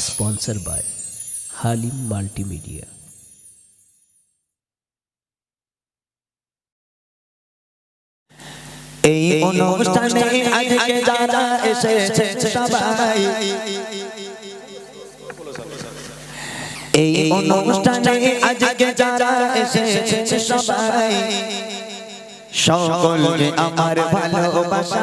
Sponsor by Halim multimedia. এই অনুষ্ঠানে আজকে যারা এসেছে সবাই। এই অনুষ্ঠানে আজকে যারা এসেছে সবাই। সকলকে আমার ভালোবাসা।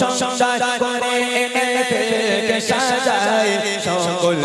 কত সুন্দর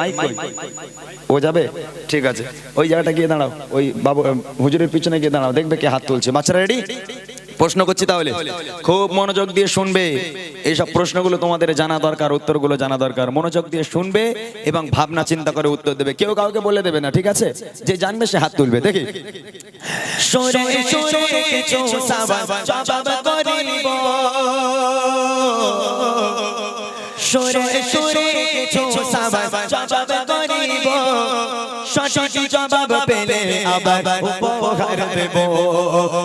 মাইক ও যাবে ঠিক আছে ওই জায়গাটা গিয়ে দাঁড়াও ওই বাবু হুজুরের পিছনে গিয়ে দাঁড়াও দেখবে কে হাত তুলছে বাচ্চারা রেডি প্রশ্ন করছি তাহলে খুব মনোযোগ দিয়ে শুনবে এইসব প্রশ্নগুলো তোমাদের জানা দরকার উত্তরগুলো জানা দরকার মনোযোগ দিয়ে শুনবে এবং ভাবনা চিন্তা করে উত্তর দেবে কেউ কাউকে বলে দেবে না ঠিক আছে যে জানবে সে হাত তুলবে দেখি জবাব সরে সরে কিছু জবাব করিব। সঠিক জবাব পেলে আবার উপহার দেব।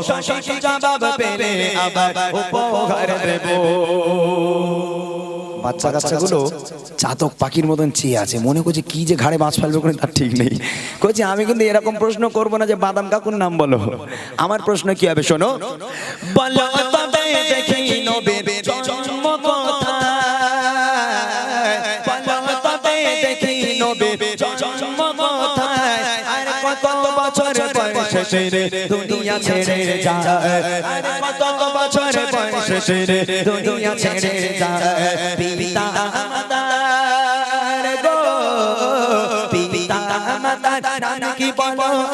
সঠিক জবাব পেলে আবার উপহার দেব। বাচ্চা কাচ্চাগুলো চাতক পাখির মতন চেয়ে আছে। মনে করছে কি যে ঘাড়ে মাছ ফেলবে কোনো তার ঠিক নেই। কইছে আমি কিন্তু এরকম প্রশ্ন করব না যে বাদাম কাকুর নাম বলো। আমার প্রশ্ন কি হবে শোনো? বলো তবে দেখি নবীর ছেড়ে দুনিয়া ছেড়ে যায়। আর কত বছর বয়সে দুনিয়া ছেড়ে যায়। পিতা মাতার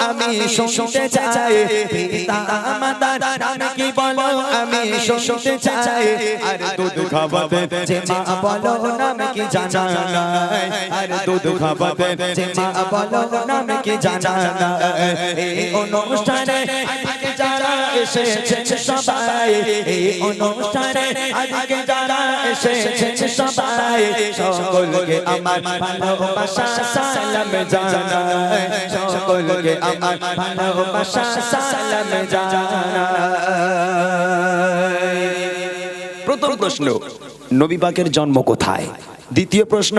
আমি শুনতে চাই। পিতা মাতার নাম কি বলো কি জানা আর দুধ খাওয়াতে যে মা কি জানা এই অনুষ্ঠানে যারা এসেছে সবাই, এই অনুষ্ঠানে আজকে যারা এসেছে সবাই, সকলকে আমার ভালোবাসা সালাম জানাই, সকলকে আমার ভালোবাসা সালাম জানাই। প্রথম প্রশ্ন নবী পাকের জন্ম কোথায়? দ্বিতীয় প্রশ্ন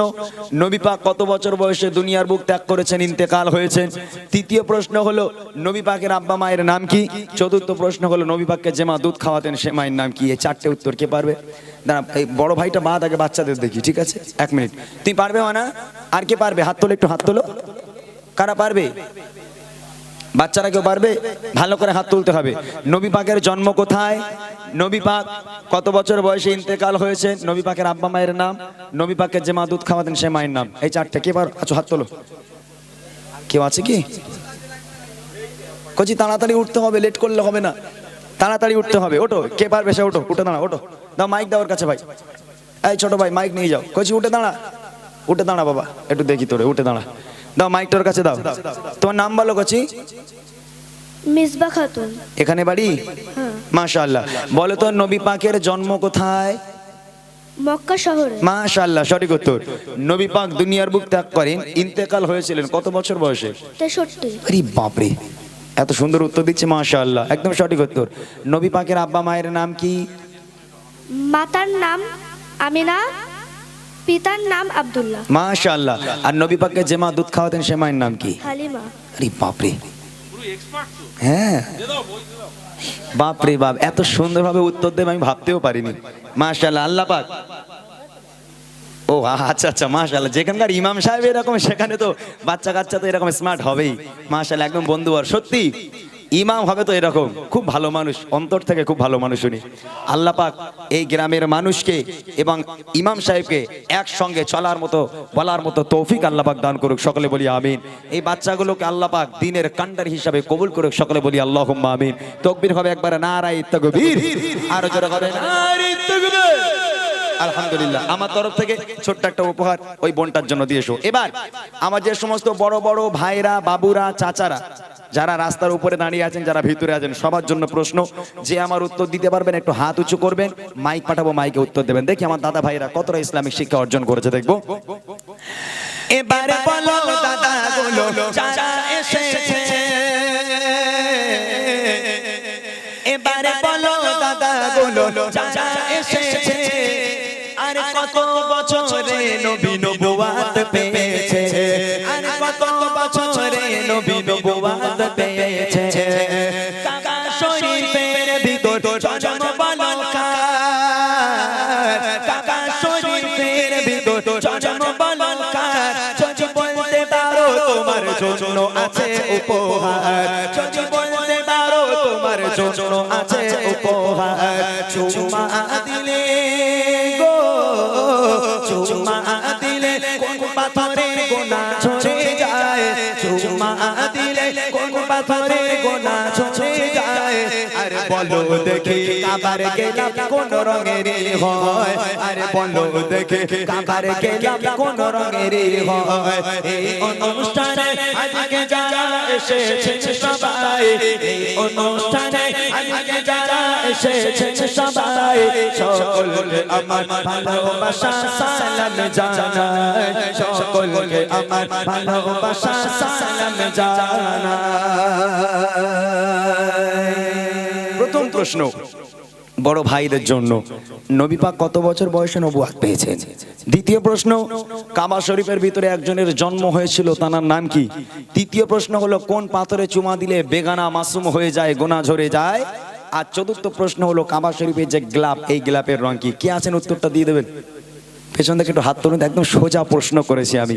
নবী পাক কত বছর বয়সে দুনিয়ার বুক ত্যাগ করেছেন, ইন্তেকাল হয়েছেন? তৃতীয় প্রশ্ন হলো নবী পাকের আব্বা মায়ের নাম কি? চতুর্থ প্রশ্ন হলো নবী পাককে যে মা দুধ খাওয়াতেন, সে মায়ের নাম কি? এই চারটে উত্তর কে পারবে? দাঁড়া এই বড় ভাইটা বাদ আগে বাচ্চাদের দেখি, ঠিক আছে? এক মিনিট। তুমি পারবে না আর কে পারবে? হাত তোলো, একটু হাত তোলো। কারা পারবে? বাচ্চারা কেউ পারবে? ভালো করে হাত তুলতে হবে। নবী পাকের জন্ম কোথায়? নবী পাক কত বছর বয়সে ইন্তেকাল হয়েছে? নবী পাকের আব্বা মায়ের নাম? নবী পাকের যে মা দুধ খাওয়াতেন সে মায়ের নাম। এই চারটে, কে পার? আচ্ছা হাত তোলো। কেউ আছে কি? কচি, তাড়াতাড়ি উঠতে হবে, লেট করলে হবে না। তাড়াতাড়ি উঠতে হবে ওটো কে পারবে সে ওটো উঠে দাঁড়া ওটো দাও মাইক দাও ওর কাছে ভাই। এই ছোট ভাই মাইক নিয়ে যাও। কচি, উঠে দাঁড়া। উঠে দাঁড়া বাবা, একটু দেখি তোরে, উঠে দাঁড়া। দাও মাইক তোর কাছে দাও। তোমার নাম বলো মিসবা খাতুন। এখানে বাড়ি? হ্যাঁ। মাশাআল্লাহ। বলো তো নবী পাকের জন্ম কোথায়? মক্কা শহরে। মাশাআল্লাহ সঠিক উত্তর। নবী পাক দুনিয়ার বুক ত্যাগ করেন ইন্তেকাল হয়েছিলেন। কত বছর বয়সে? আরে এত সুন্দর উত্তর দিচ্ছে মাশাআল্লাহ। একদম সঠিক উত্তর। নবী পাকের আব্বা মায়ের নাম কি? মাতার নাম আমিনা পিতার নাম আব্দুল্লাহ। মাশাআল্লাহ। আর নবী পাককে যে মা দুধ খাওয়াতেন সে মায়ের নাম কি? হালিমা। আরে বাপরে। হ্যাঁ। বাপ রে বাপ এত সুন্দরভাবে উত্তর দেবে আমি ভাবতেও পারিনি। মাশাআল্লাহ আল্লাহ পাক। ও আচ্ছা আচ্ছা মাশাআল্লাহ যেখানকার ইমাম সাহেব এরকম সেখানে তো বাচ্চা কাচ্চা তো এরকম স্মার্ট হবেই। মাশাআল্লাহ একদম বন্ধু আর সত্যি। ইমাম হবে তো এরকম। খুব ভালো মানুষ, অন্তর থেকে খুব ভালো মানুষ উনি। আল্লাহ পাক এই গ্রামের মানুষকে এবং ইমাম সাহেবকে একসঙ্গে চলার মতো, বলার মতো তৌফিক আল্লাহ পাক দান করুক, সকলে বলি আমিন। এই বাচ্চাগুলোকে আল্লাহ পাক দিনের কান্ডার হিসাবে কবুল করুক, সকলে বলি আল্লাহ আমিন। তকবির হবে একবার নারাই তকবীর। আরও জোরে হবে নারাই তাকবীর। আলহামদুলিল্লাহ। আমার তরফ থেকে ছোট্ট একটা উপহার ওই বোনটার জন্য দিয়ে এসো। এবার, আমার যে সমস্ত বড় বড় ভাইরা, বাবুরা, চাচারা, যারা রাস্তার উপরে দাঁড়িয়ে আছেন, যারা ভিতরে আছেন, সবার জন্য প্রশ্ন, যে আমার উত্তর দিতে পারবেন, একটু হাত উঁচু করবেন, মাইক পাঠাবো, মাইকে উত্তর দেবেন। দেখি আমার দাদা ভাইরা কতটা ইসলামিক শিক্ষা অর্জন করেছে, দেখব। এবারে বলো দাদা নবী নবুয়াত পেয়েছে। আর কত বছরে নবী নবুয়াত পেয়েছে। কাকা শরীফের ভিতর জন্ম বালকার। কাকা শরীফের ভিতর জন্ম বালকার। যদি বলতে পারো তোমার জন্য আছে উপহার। যদি বলতে পারো তোমার জন্য আছে উপহার। চুমা দিলে চুমা দিলে কোন পাথরে গোনা ছড়ে যায়? চুমা দিলে কোন পাথরে গোনা ছড়ে যায়? বলো দেখে কাবার গেলাম কোন রঙের হয়? আরে বলো দেখে কাবার গেলাম কোন রঙের হয়? এই অনুষ্ঠানে আজকে যারা এসেছে সবাই এই অনুষ্ঠানে আজকে যারা এসেছে সবাই সকলকে আমার ভালোবাসা সালাম জানাই। সকলকে আমার ভালোবাসা সালাম জানাই। প্রথম প্রশ্ন, বড় ভাইদের জন্য নবী পাক কত বছর বয়সে নবুয়াত পেয়েছেন? দ্বিতীয় প্রশ্ন, কাবা শরীফের ভিতরে একজনের জন্ম হয়েছিল তার নাম কি? তৃতীয় প্রশ্ন হলো, কোন পাথরে চুমা দিলে বেগানা মাসুম হয়ে যায়, গোনা ঝরে যায়? আর চতুর্থ প্রশ্ন হলো, কাবা শরীফের যে গ্লাপ, এই গ্লাপের রং কি? কে আছেন? উত্তরটা দিয়ে দেবেন। পেছন থেকে একটু হাত তুলুন, একদম সোজা প্রশ্ন করেছি আমি।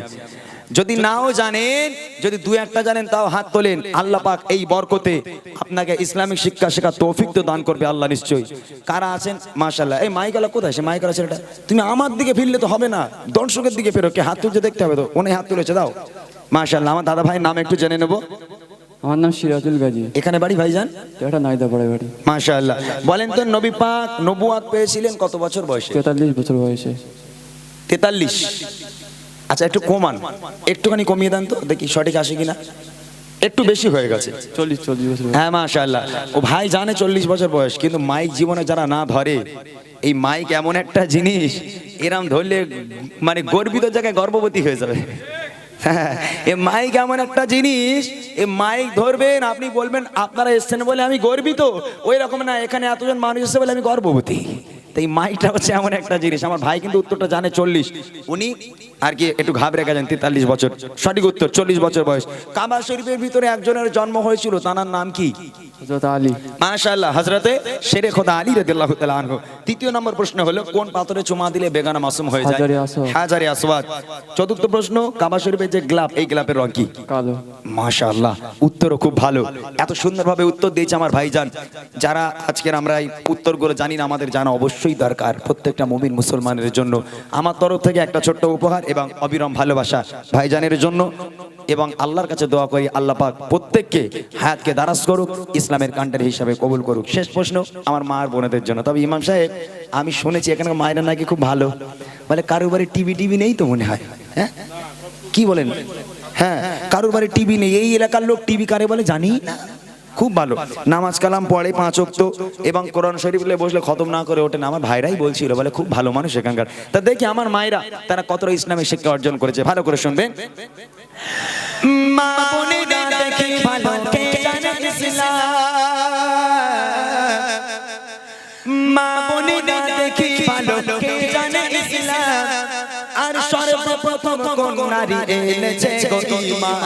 যদি নাও জানেন যদি দু একটা জানেন তাও হাত তোলেন। আল্লাহ পাক এই বরকতে আপনাকে ইসলামিক শিক্ষা শেখা তৌফিক তো দান করবে আল্লাহ নিশ্চয়ই। কারা আছেন? মাশাল্লাহ এই মাইকালা কোথায় সে? মাইকালা ছেলেটা তুমি আমার দিকে ফিরলে তো হবে না। দর্শকের দিকে ফেরো। কে হাত তুলছে দেখতে হবে তো। উনি হাত তুলেছে? দাও। মাশাল্লাহ আমার দাদা ভাইয়ের নাম একটু জেনে নেব। আমার নাম সিরাজুল গাজী। এখানে বাড়ি ভাইজান? এটা নাইদা পড়ে বাড়ি। মাশাল্লাহ বলেন তো নবী পাক নবুয়াত পেয়েছিলেন কত বছর বয়সে? তেতাল্লিশ বছর বয়সে। তেতাল্লিশ। আচ্ছা একটু কমান। একটুখানি কমিয়ে দেন তো দেখি সঠিক আসে কিনা। একটু বেশি হয়ে গেছে। চল্লিশ চল্লিশ বছর হ্যাঁ মাশাআল্লাহ। ও ভাই জানে চল্লিশ বছর বয়স কিন্তু মাইক জীবনে যারা না ধরে এই মাইক এমন একটা জিনিস এরম ধরলে মানে গর্বিত জায়গায় গর্ভবতী হয়ে যাবে। এ মাইক এমন একটা জিনিস এ মাইক ধরবেন আপনি বলবেন আপনারা এসছেন বলে আমি গর্বিত। ওই রকম না এখানে এতজন মানুষ এসেছে বলে আমি গর্ভবতী। তো এই মাইকটা হচ্ছে এমন একটা জিনিস। আমার ভাই কিন্তু উত্তরটা জানে চল্লিশ। উনি আর কি একটু ঘাবড়ে গেছেন তেতাল্লিশ বছর। সঠিক উত্তর চল্লিশ বছর বয়স। কাবা শরীফের ভিতরে একজনের জন্ম হয়েছিল তার নাম কি? হজরত আলী। মাশাআল্লাহ হযরতে শেরে খোদা আলী রাদিয়াল্লাহু আনহু। তৃতীয় নম্বর প্রশ্ন হলো কোন পাথরে চুমা দিলে বেগানা মাসুম হয়ে যায়? হাজারে আসওয়াদ। চতুর্থ প্রশ্ন কাবা শরীফের যে গ্লাব এই গ্লাবের রং কি? কালো। মাশাআল্লাহ উত্তরও খুব ভালো। এত সুন্দরভাবে উত্তর দিয়েছে আমার ভাইজান। যারা আজকের আমরা এই উত্তরগুলো জানি না আমাদের জানা অবশ্যই দরকার প্রত্যেকটা মুমিন মুসলমানের জন্য। আমার তরফ থেকে একটা ছোট্ট উপহার এবং অবিরম ভালোবাসা ভাইজানের জন্য এবং আল্লাহর কাছে দোয়া করি, আল্লাহ পাক প্রত্যেককে হায়াতকে দারাজ করুক, ইসলামের কান্ডারি হিসাবে কবুল করুক। শেষ প্রশ্ন, আমার মা আর বোনেদের জন্য। তবে ইমাম সাহেব, আমি শুনেছি এখানকার মায়েরা নাকি খুব ভালো। বলে কারও বাড়ি টিভি টিভি নেই তো মনে হয়? হ্যাঁ? কি বলেন? হ্যাঁ কারোর বাড়ি টিভি নেই। এই এলাকার লোক টিভি কারে বলে জানি? না খুব ভালো। নামাজ কালাম পড়ে পাঁচ অক্ত এবং কোরআন শরীফ বসলে খতম না করে ওঠেন আমার ভাইরাই বলছিল, বলে খুব ভালো মানুষ এখানকার। তা দেখি আমার মায়েরা, তারা কতটা ইসলামের শিক্ষা অর্জন করেছে। ভালো করে শুনবেন মা বোনেরা বোনেরা দেখি ভালো কে সর্বপ্রথম কোন নারী এনেছে গো ঈমান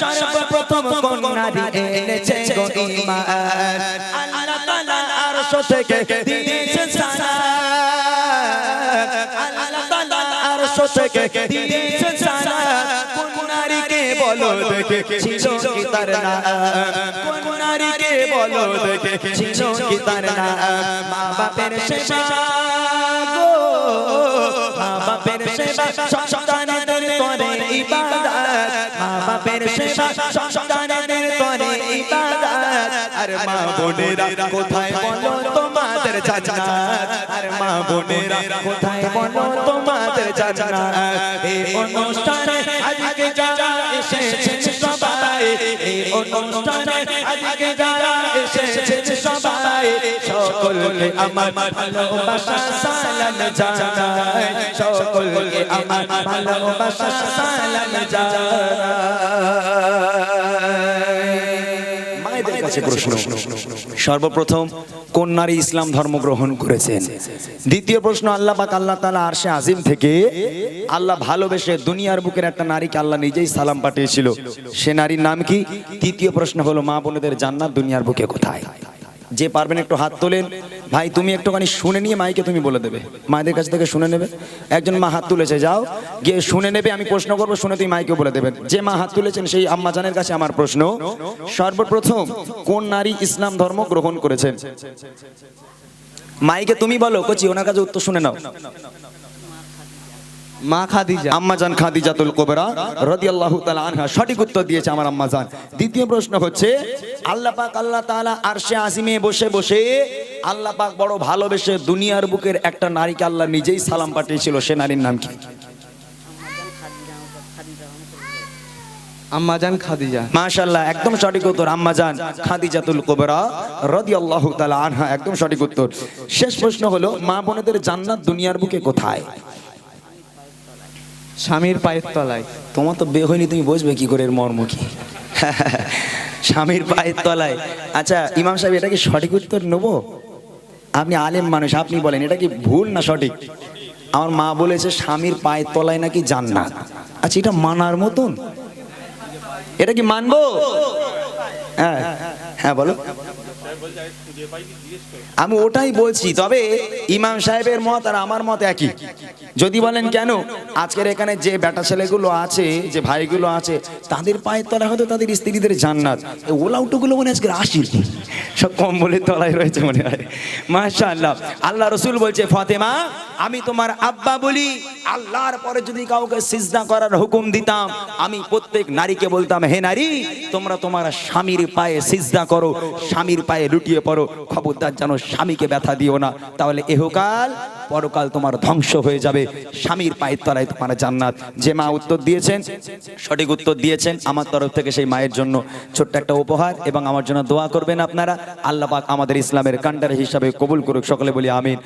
সর্বপ্রথম কোন নারী এনেছে গো ঈমান আল্লাহ তাআলা আরশ থেকে দিয়েছেন সালাম আল্লাহ তাআলা আরশ থেকে দিয়েছে ছিল কি তার কোন নারীকে বলো দেখে ছিল কি তার মা বাপের সেবা গো। মা বাপের সেবা সন্তানদের করে ইবাদত। মা বাপের সেবা সন্তানদের করে ইবাদত। মা বোনেরা, কোথায় বলো তোমাদের জান্নাত? আর মা বোনেরা, কোথায় বলো তোমাদের জান্নাত? এই অনুষ্ঠানে আজকে যারা এসেছেন সবাই, এই অনুষ্ঠানে আজকে যারা এসেছেন সবাই, সকলকে আমার ভালোবাসা সালাম জানাই। সকলকে আমার ভালোবাসা সালাম জানাই। কাছে প্রশ্ন। সর্বপ্রথম, কোন নারী ইসলাম ধর্ম গ্রহণ করেছেন? দ্বিতীয় প্রশ্ন, আল্লাহ পাক, আল্লাহ তাআলা আরশে আজিম থেকে আল্লাহ ভালোবেসে দুনিয়ার বুকের একটা নারীকে আল্লাহ নিজেই সালাম পাঠিয়েছিল। সে নারীর নাম কি? তৃতীয় প্রশ্ন হলো, মা বোনেদের জান্নাত দুনিয়ার বুকে কোথায়? যে পারবেন একটু হাত তোলেন। ভাই, তুমি একটুখানি শুনে নিয়ে মাইকে তুমি বলে দেবে। মায়েদের কাছ থেকে শুনে নেবে। একজন মা হাত তুলেছে, যাও। গিয়ে শুনে নেবে, আমি প্রশ্ন করব, শুনে তুমি মাইকে বলে দেবেন যে মা হাত তুলেছেন, সেই আম্মা জানের কাছে আমার প্রশ্ন। সর্বপ্রথম, কোন নারী ইসলাম ধর্ম গ্রহণ করেছেন মাইকে তুমি বলো, কচি, ওনার কাছে উত্তর শুনে নাও। মা খাদিজা। আম্মা জান খাদিজাতুল কোবরা রাদিয়াল্লাহু তাআলা আনহা। সঠিক উত্তর দিয়েছে আমার আম্মা জান। দ্বিতীয় প্রশ্ন হচ্ছে আল্লাহ পাক আল্লাহ তাআলা আরশে আজিমে বসে বসে আল্লাহ পাক বড় ভালোবেসে দুনিয়ার বুকের একটা নারীকে আল্লাহ নিজেই সালাম পাঠিয়েছিল সে নারীর নাম কি? আম্মাজান খাদিজা। মাশাআল্লাহ একদম সঠিক উত্তর আম্মা জান খাদিজাতুল কোবরা রাদিয়াল্লাহু তাআলা আনহা একদম সঠিক উত্তর। শেষ প্রশ্ন হলো মা বোনেদের জান্নাত দুনিয়ার বুকে কোথায়? স্বামীর পায়ের তলায়। তোমার তো বে হয়নি, তুমি বুঝবে কি করে এর মর্ম কি স্বামীর পায়ের তলায়। আচ্ছা ইমাম সাহেব, এটা কি সঠিক উত্তর নেব? আপনি আলেম মানুষ, আপনি বলেন, এটা কি ভুল না সঠিক? আমার মা বলেছে, স্বামীর পায়ের তলায় নাকি জান্নাত। আচ্ছা এটা মানার মতন? এটা কি মানবো? হ্যাঁ হ্যাঁ বলো। আমি ওটাই বলছি, তবে ইমাম সাহেবের মত আর আমার মত একই। যদি বলেন কেন, আজকের এখানে যে বেটা ছেলেগুলো আছে, যে ভাইগুলো আছে, তাদের পায়ের তলায় হয়তো তাদের স্ত্রীদের জান্নাত। ওলাউটুগুলো মনে আজকে আসি সব কম্বলের তলায় রয়েছে মনে হয়। মাশা আল্লাহ আল্লাহ রসুল বলছে, ফতেমা, আমি তোমার আব্বা বলি, আল্লাহর পরে যদি কাউকে সিজদা করার হুকুম দিতাম, আমি প্রত্যেক নারীকে বলতাম, হে নারী, তোমরা তোমার স্বামীর পায়ে সিজদা করো, স্বামীর পায়ে লুটিয়ে পড়ো। খবরদার যেন স্বামীকে ব্যথা দিও না। তাহলে এহকাল, পরকাল তোমার ধ্বংস হয়ে যাবে। স্বামীর পায়ের তলায় তোমার জান্নাত। যে মা উত্তর দিয়েছেন, সঠিক উত্তর দিয়েছেন আমার তরফ থেকে সেই মায়ের জন্য। ছোট্ট একটা উপহার এবং আমার জন্য দোয়া করবেন আপনারা। আল্লাহ পাক আমাদের ইসলামের কান্ডার হিসাবে কবুল করুক। সকলে বলি আমিন।